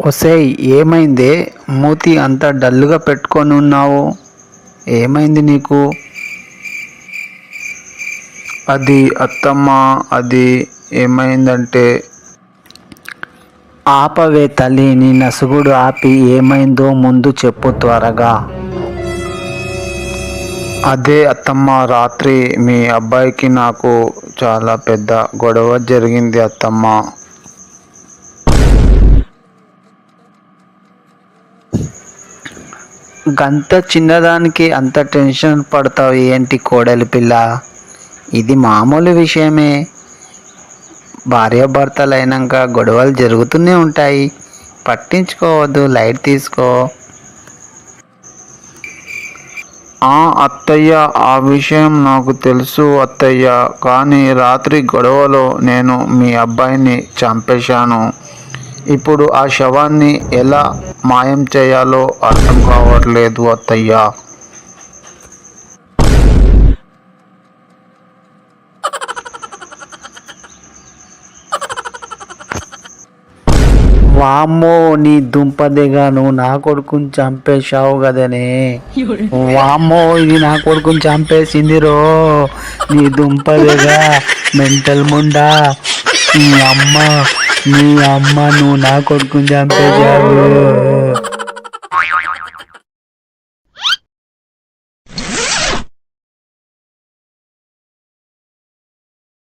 ఒసేయ్ ఏమైందే? మూతి అంత డల్గా పెట్టుకొని ఉన్నావు ఏమైంది నీకు? అది అత్తమ్మ అది ఏమైందంటే? ఆపవే తల్లి నీ నసుగుడు ఆపి ఏమైందో ముందు చెప్పు త్వరగా. అదే అత్తమ్మ రాత్రి మీ అబ్బాయికి నాకు చాలా పెద్ద గొడవ జరిగింది అత్తమ్మ. గంత చిన్నదానికి అంత టెన్షన్ పడతావు ఏంటి కోడలి పిల్ల? ఇది మామూలు విషయమే. భార్యాభర్తలు అయినాక గొడవలు జరుగుతూనే ఉంటాయి. పట్టించుకోవద్దు లైట్ తీసుకో. ఆ అత్తయ్య ఆ విషయం నాకు తెలుసు అత్తయ్య. కానీ రాత్రి గొడవలో నేను మీ అబ్బాయిని చంపేశాను. ఇప్పుడు ఆ శవాన్ని ఎలా మాయం చేయాలో అర్థం కావట్లేదు అత్తయ్యా. వామ్మో నీ దుంపదిగాను నువ్వు నా కొడుకుని చంపేశావు కదనే. వామ్మో ఇది నా కొడుకుని చంపేసింది రో నీ దుంపదిగా మెంటల్ ముండా. నీ అమ్మ మీ అమ్మను నా కొడుకుని చంపేశావు